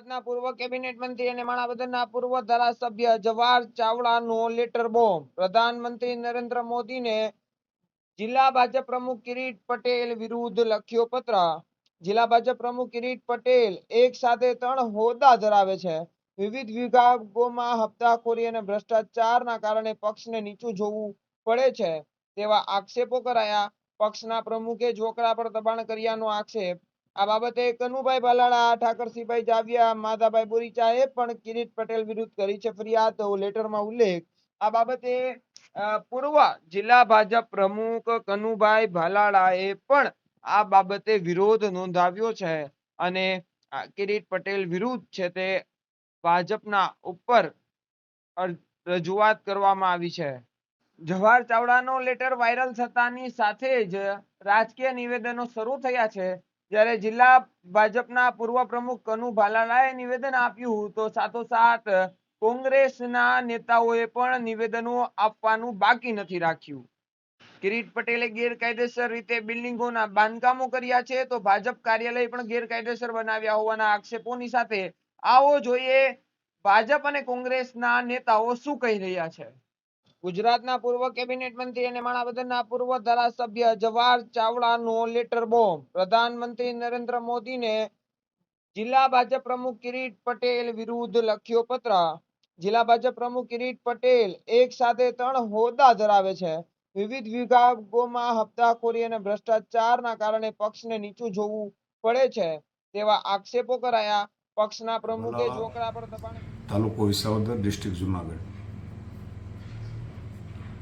ગુજરાતના પૂર્વ કેબિનેટ મંત્રી અને માણાવદરના પૂર્વ ધારાસભ્ય જવાહર ચાવડાનો લેટર બોમ્બ. પ્રધાનમંત્રી નરેન્દ્ર મોદીને જિલ્લા ભાજપ પ્રમુખ કિરીટ પટેલ વિરુદ્ધ લખ્યો પત્ર. જિલ્લા ભાજપ પ્રમુખ કિરીટ પટેલ એક સાથે ત્રણ હોદ્દા ધરાવે છે. વિવિધ વિભાગોમાં હપ્તાખોરી અને ભ્રષ્ટાચારના કારણે પક્ષને નીચું જોવું પડે છે તેવા આક્ષેપો કરાયા. પક્ષના પ્રમુખે જોકડા પર દબાણ કર્યાનો આક્ષેપ આ બાબતે કનુભાઈ બાલાળા ઠાકરસિંહભાઈ જાવિયા, માધાભાઈ બોરીચાએ પણ કિરીટ પટેલ વિરુદ્ધ કરી છે ફરિયાદ. લેટરમાં ઉલ્લેખ, આ બાબતે પૂર્વ જિલ્લા ભાજપ પ્રમુખ કનુભાઈ ભાલાળાએ પણ આ બાબતે વિરોધ નોંધાવ્યો છે અને કિરીટ પટેલ વિરુદ્ધ છે તે ભાજપના ઉપર રજૂઆત કરવામાં આવી છે. જવાહર ચાવડાનો લેટર વાયરલ થતાની સાથે જ રાજકીય નિવેદનો શરૂ થયા છે. જ્યારે જિલ્લા ભાજપના પૂર્વ પ્રમુખ કનુ ભાલાલાએ નિવેદન આપ્યું તો સાથોસાથ કોંગ્રેસના નેતાઓએ પણ નિવેદનો આપવાનું બાકી નથી રાખ્યું. કિરીટ પટેલે ગેરકાયદેસર રીતે બિલ્ડિંગોના બાંધકામો કર્યા છે તો ભાજપ કાર્યાલય પણ ગેરકાયદેસર બનાવ્યા હોવાના આક્ષેપોની સાથે આવો જોઈએ, ભાજપ અને કોંગ્રેસના નેતાઓ શું કહી રહ્યા છે? ગુજરાતના પૂર્વ કેબિનેટ મંત્રી અને માણાવદરના પૂર્વ ધારાસભ્ય જવાહર ચાવડાનો લેટર બોમ્બ. પ્રધાનમંત્રી નરેન્દ્ર મોદીને જિલ્લા ભાજપ પ્રમુખ કિરીટ પટેલ વિરુદ્ધ લખ્યો પત્ર. જિલ્લા ભાજપ પ્રમુખ કિરીટ પટેલ એક સાથે ત્રણ હોદ્દા ધરાવે છે. વિવિધ વિભાગોમાં હપ્તાખોરી અને ભ્રષ્ટાચારના કારણે પક્ષને નીચું જોવું પડે છે તેવા આક્ષેપો કરાયા. પક્ષના પ્રમુખે ભલા. પર દબાણ તાલુકો વિસાવદર ડિસ્ટ્રિક્ટ જુનાગઢ.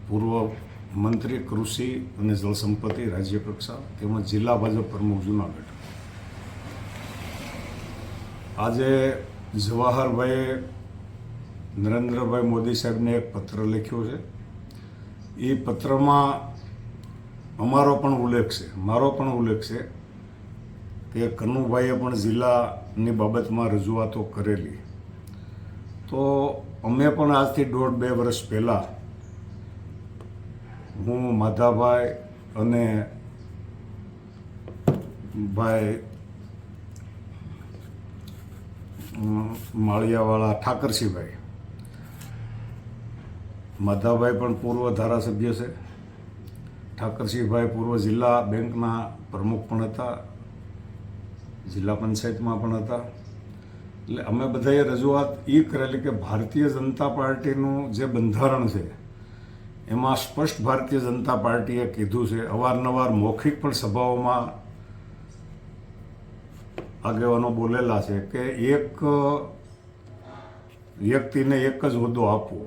પૂર્વ મંત્રી, કૃષિ અને જળસંપત્તિ રાજ્ય કક્ષા તેમજ જિલ્લા ભાજપ પ્રમુખ જુનાગઢ. આજે જવાહરભાઈએ નરેન્દ્રભાઈ મોદી સાહેબને એક પત્ર લખ્યો છે. એ પત્રમાં અમારો પણ ઉલ્લેખ છે, મારો પણ ઉલ્લેખ છે કે કનુભાઈએ પણ જિલ્લાની બાબતમાં રજૂઆતો કરેલી. તો અમે પણ આજથી દોઢ બે વર્ષ પહેલાં હું માધાભાઈ અને ભાઈ માળિયાવાળા ઠાકરસિંહભાઈ. માધાભાઈ પણ પૂર્વ ધારાસભ્ય છે. ઠાકરસિંહભાઈ પૂર્વ જિલ્લા બેંકના પ્રમુખ પણ હતા. જિલ્લા પંચાયતમાં પણ હતા. એટલે અમે બધાએ રજૂઆત એ કરેલી કે ભારતીય જનતા પાર્ટીનું જે બંધારણ છે એમાં સ્પષ્ટ ભારતીય જનતા પાર્ટીએ કીધું છે, અવારનવાર મૌખિક પણ સભાઓમાં આગેવાનો બોલેલા છે કે એક, વ્યક્તિને એક જ હોદ્દો આપવો.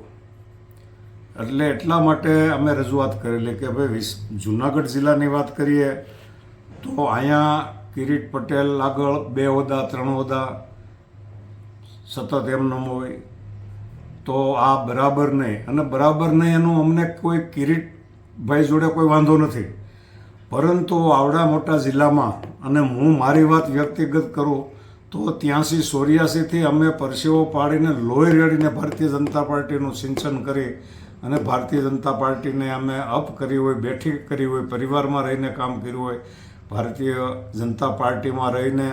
એટલે એટલા માટે અમે રજૂઆત કરેલી કે ભાઈ જુનાગઢ જિલ્લાની વાત કરીએ, તો અહીંયા કિરીટ પટેલ આગળ બે હોદ્દા, ત્રણ હોદ્દા, સતત એમનેમ હોય તો આ બરાબર નહીં. અને બરાબર નહીં એનું અમને કોઈ કિરીટભાઈ જોડે કોઈ વાંધો નથી. પરંતુ આવડા મોટા જિલ્લામાં, અને હું મારી વાત વ્યક્તિગત કરું, તો ત્યાંસી ચોર્યાસીથી અમે પરસેવો પાડીને લોહી રેડીને ભારતીય જનતા પાર્ટીનું સિંચન કરી, અને ભારતીય જનતા પાર્ટીને અમે અપ કરી હોય, બેઠી કરી હોય, પરિવારમાં રહીને કામ કર્યું હોય, ભારતીય જનતા પાર્ટીમાં રહીને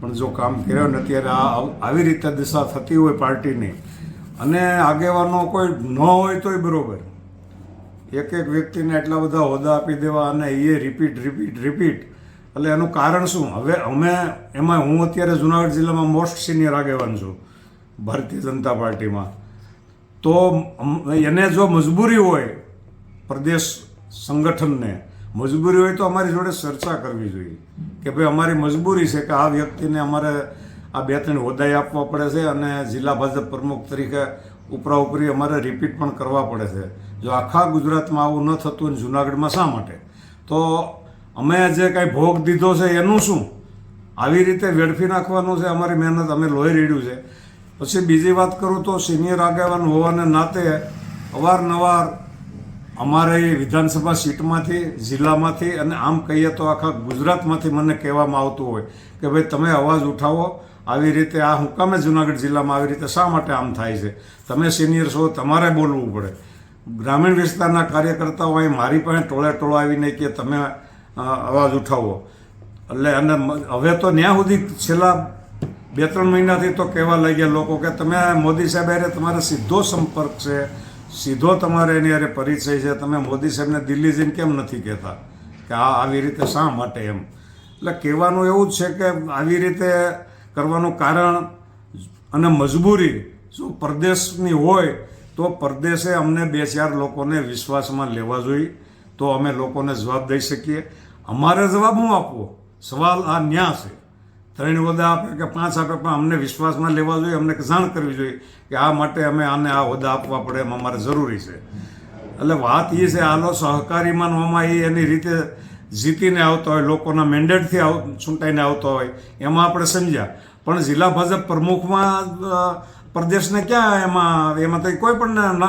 પણ જો કામ કર્યું ને અત્યારે આ આવી રીતે દિશા થતી હોય પાર્ટીની અને આગેવાનો કોઈ ન હોય તોય બરોબર. એક એક વ્યક્તિને એટલા બધા હોદ્દા આપી દેવા અને એ રિપીટ રિપીટ રિપીટ એટલે એનું કારણ શું? હવે અમે, એમાં હું અત્યારે જુનાગઢ જિલ્લામાં મોસ્ટ સિનિયર આગેવાન છું, ભારતીય જનતા પાર્ટીમાં. તો એને જો મજબૂરી હોય, પ્રદેશ સંગઠનને, મજબૂરી હોય તો અમારી જોડે ચર્ચા કરવી જોઈએ. કે ભાઈ અમારી મજબૂરી છે કે આ વ્યક્તિને અમારે આ બે ત્રણ હોદ્દાય આપવા પડે છે અને જિલ્લા ભાજપ પ્રમુખ તરીકે ઉપરા ઉપરી અમારે રિપીટ પણ કરવા પડે છે. જો આખા ગુજરાતમાં આવું ન થતું અને જુનાગઢમાં શા માટે? તો અમે જે કાંઈ ભોગ દીધો છે એનું શું? આવી રીતે વેડફી નાખવાનું છે અમારી મહેનત, અમે લોહી રેડ્યું છે. પછી બીજી વાત કરું તો સિનિયર આગેવાન હોવાને નાતે અવારનવાર અમારે વિધાનસભા સીટમાંથી, જિલ્લામાંથી અને આમ કહીએ તો આખા ગુજરાતમાંથી મને કહેવામાં આવતું હોય કે ભાઈ તમે અવાજ ઉઠાવો, આવી રીતે આ હું કામે જુનાગઢ જિલ્લામાં આવી રીતે શા માટે આમ થાય છે? તમે સિનિયર છો, તમારે બોલવું પડે. ગ્રામીણ વિસ્તારના કાર્યકર્તાઓ અહીં મારી પાસે ટોળે ટોળો આવીને કે તમે અવાજ ઉઠાવો. એટલે અને હવે તો ત્યાં સુધી છેલ્લા બે ત્રણ મહિનાથી તો કહેવા લાગ્યા લોકો કે તમે મોદી સાહેબ તમારે સીધો સંપર્ક છે. સીધો તમારે એની હારે પરિચય છે. તમે મોદી સાહેબને દિલ્હી જઈને કેમ નથી કહેતા કે આ આવી રીતે શા માટે એમ? એટલે કહેવાનું એવું જ છે કે આવી રીતે કરવાનું કારણ અને મજબૂરી જો પરદેશની હોય તો પરદેશે અમને બે ચાર લોકોને વિશ્વાસમાં લેવા જોઈએ. તો અમે લોકોને જવાબ દઈ શકીએ. અમારે જવાબ હું આપવો? સવાલ આ ન્યા છે. ત્રણ હોદ્દા આપે કે પાંચ આપે, પણ અમને વિશ્વાસમાં લેવા જોઈએ, અમને જાણ કરવી જોઈએ કે આ માટે અમે આને આ હોદ્દા આપવા પડે એમ અમારે જરૂરી છે. એટલે વાત એ છે, આનો સહકારી માનવામાં એ એની રીતે જીતીને આવતો હોય, લોકોના મેન્ડેટથી આવ ચૂંટાઈને આવતો હોય, એમાં આપણે સમજ્યા. પણ જિલ્લા ભાજપ પ્રમુખમાં પ્રદેશને ક્યાં એમાં એમાં તો કોઈ પણ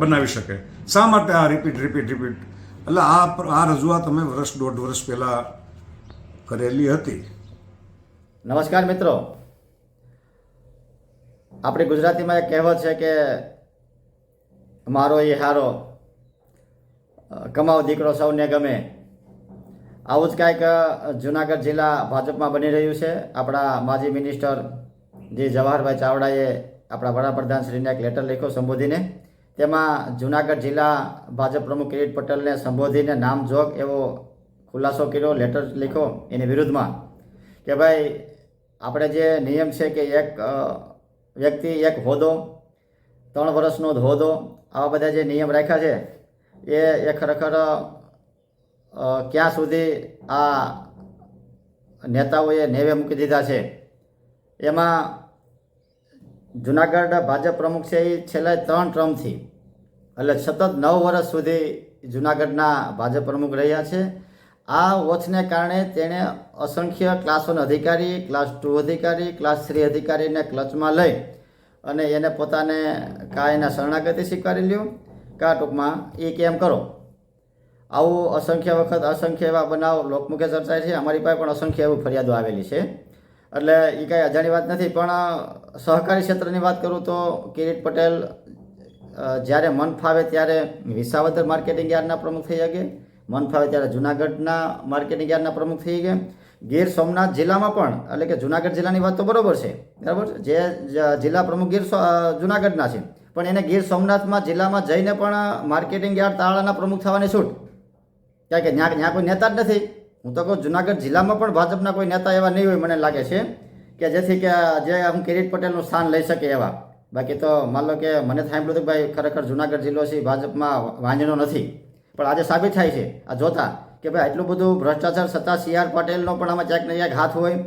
બનાવી શકે. શા માટે આ રિપીટ રિપીટ રિપીટ એટલે આ આ રજૂઆત અમે વર્ષ દોઢ વર્ષ પહેલાં કરેલી હતી. નમસ્કાર મિત્રો. આપણી ગુજરાતીમાં એક કહેવત છે કે મારો એ હારો કમાવ દીકરો સૌને ગમે. આવું જ કાંઈક જુનાગઢ જિલ્લા ભાજપમાં બની રહ્યું છે. આપણા માજી મિનિસ્ટર જે જવાહરભાઈ ચાવડાએ આપણા વડાપ્રધાનશ્રીને એક લેટર લખ્યો સંબોધીને. તેમાં જુનાગઢ જિલ્લા ભાજપ પ્રમુખ કિરીટ પટેલને સંબોધીને નામજોગ એવો ખુલાસો કર્યો લેટર લખ્યો એની વિરુદ્ધમાં. કે ભાઈ આપણે જે નિયમ છે કે એક વ્યક્તિ એક હોદ્દો, ત્રણ વર્ષનો હોદો આવા બધા જે નિયમ રાખ્યા છે, એ એ ખરેખર ક્યાં સુધી આ નેતાઓએ નેવે મૂકી દીધા છે. એમાં જુનાગઢ ભાજપ પ્રમુખ છે એ છેલ્લા ત્રણ ટર્મથી, એટલે સતત નવ વર્ષ સુધી જુનાગઢના ભાજપ પ્રમુખ રહ્યા છે. આ વોચને કારણે તેણે અસંખ્ય ક્લાસ વન અધિકારી, ક્લાસ ટુ અધિકારી, ક્લાસ થ્રી અધિકારીને ક્લચમાં લઈ અને એને પોતાને કાં એના શરણાગતિ સ્વીકારી લ્યો. કાં ટૂંકમાં એ કેમ કરો? આવું અસંખ્ય વખત અસંખ્ય એવા બનાવ લોકમુખે ચર્ચાય છે. અમારી પાસે પણ અસંખ્ય એવી ફરિયાદો આવેલી છે. એટલે એ કાંઈ અજાણી વાત નથી, પણ સહકારી ક્ષેત્રની વાત કરું તો કિરીટ પટેલ જ્યારે મન ફાવે ત્યારે વિસાવદર માર્કેટિંગ યાર્ડના પ્રમુખ થઈ શકે. મન ફાવે ત્યારે જુનાગઢના માર્કેટિંગ યાર્ડના પ્રમુખ થઈ ગયા. ગીર સોમનાથ જિલ્લામાં પણ, એટલે કે જુનાગઢ જિલ્લાની વાત તો બરોબર છે. બરાબર? જે જિલ્લા પ્રમુખ ગીર જુનાગઢના છે. પણ એને ગીર સોમનાથમાં જિલ્લામાં જઈને પણ માર્કેટિંગ યાર્ડ તાળાના પ્રમુખ થવાની છૂટ. કારણ કે ત્યાં ત્યાં કોઈ નેતા જ નથી. હું તો કહું જુનાગઢ જિલ્લામાં પણ ભાજપના કોઈ નેતા એવા નહીં હોય મને લાગે છે, કે જેથી કે જે હું કિરીટ પટેલનું સ્થાન લઈ શકે એવા. બાકી તો માન લો કે મને સાંભળ્યું હતું કે ભાઈ ખરેખર જુનાગઢ જિલ્લો છે, ભાજપમાં વાંજણો નથી. પણ આજે સાબિત થાય છે. આ જોતા કે ભાઈ આટલું બધું ભ્રષ્ટાચાર સત્તા સી આર પટેલનો પણ આમાં ક્યાંક ને ક્યાંક હાથ હોય,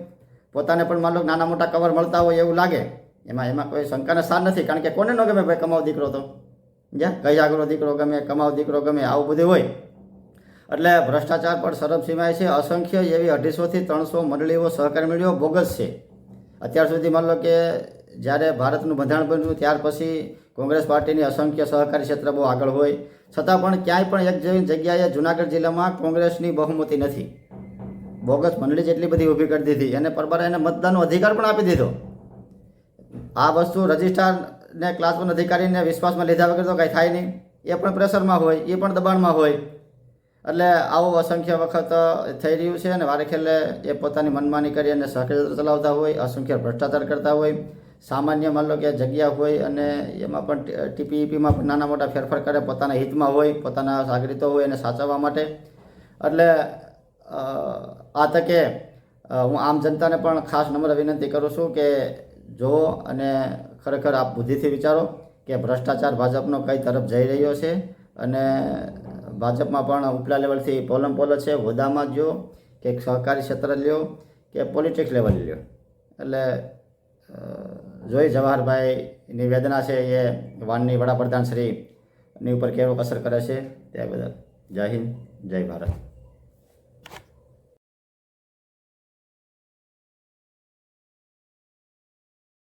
પોતાને પણ માન લો નાના મોટા કવર મળતા હોય એવું લાગે. એમાં એમાં કોઈ શંકાને સાર નથી. કારણ કે કોને ન ગમે ભાઈ કમાવ દીકરો તો? જ્યાં કઈ આગળ દીકરો ગમે, કમાવ દીકરો ગમે, આવું બધું હોય. એટલે ભ્રષ્ટાચાર પર સરબ છે. અસંખ્ય એવી અઢીસોથી ત્રણસો મંડળીઓ સહકાર મેળવ્યો બોગસ છે. અત્યાર સુધી માન લો કે જ્યારે ભારતનું બંધારણ બન્યું, ત્યાર પછી કોંગ્રેસ પાર્ટીની અસંખ્ય સહકારી ક્ષેત્ર બહુ આગળ હોય, છતાં પણ ક્યાંય પણ એક જેવી જગ્યાએ જુનાગઢ જિલ્લામાં કોંગ્રેસની બહુમતી નથી. બોગસ મંડળી જેટલી બધી ઊભી કરી દીધી અને પરબારે એને મતદાનનો અધિકાર પણ આપી દીધો. આ વસ્તુ રજિસ્ટ્રારને ક્લાસ વન અધિકારીને વિશ્વાસમાં લીધા વગર તો કંઈ થાય નહીં. એ પણ પ્રેશરમાં હોય, એ પણ દબાણમાં હોય. એટલે આવું અસંખ્ય વખત થઈ રહ્યું છે અને વારે ખેલે એ પોતાની મનમાની કરી અને સહકારી ચલાવતા હોય, અસંખ્ય ભ્રષ્ટાચાર કરતા હોય. સામાન્ય માન લો કે જગ્યા હોય અને એમાં પણ ટીપીઈપીમાં પણ નાના મોટા ફેરફાર કરે, પોતાના હિતમાં હોય, પોતાના સાગરીતો હોય એને સાચવવા માટે. એટલે આ તકે હું આમ જનતાને પણ ખાસ નમ્ર વિનંતી કરું છું કે જો અને ખરેખર આપ બુદ્ધિથી વિચારો કે ભ્રષ્ટાચાર ભાજપનો કઈ તરફ જઈ રહ્યો છે અને ભાજપમાં પણ ઉપલા લેવલથી પોલમ પોલ છે હોદામાં જો કે સહકારી ક્ષેત્ર લ્યો, કે પોલિટિક્સ લેવલ લ્યો. એટલે જોઈ જવાહરભાઈની વેદના છે એ વાનની વડાપ્રધાન શ્રીની ઉપર કેવો અસર કરે છે તે બદલ જય હિન્દ, જય ભારત.